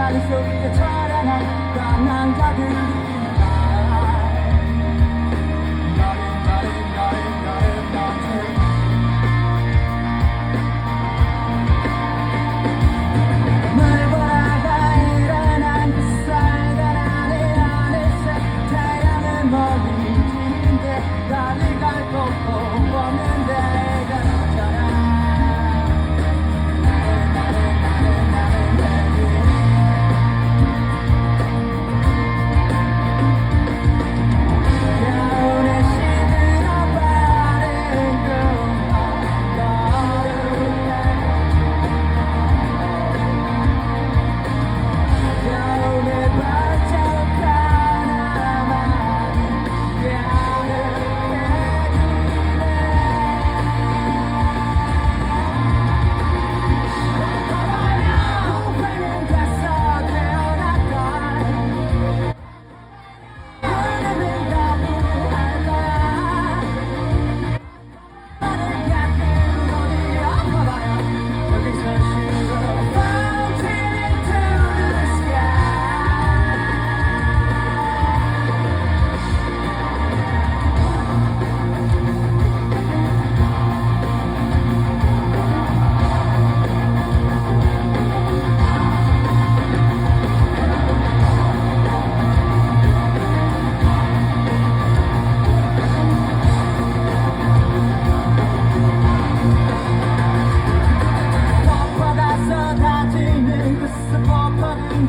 나는 속에 자라난 까만 작은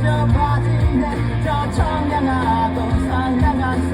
Your body, your tongue, and I don't sign, and I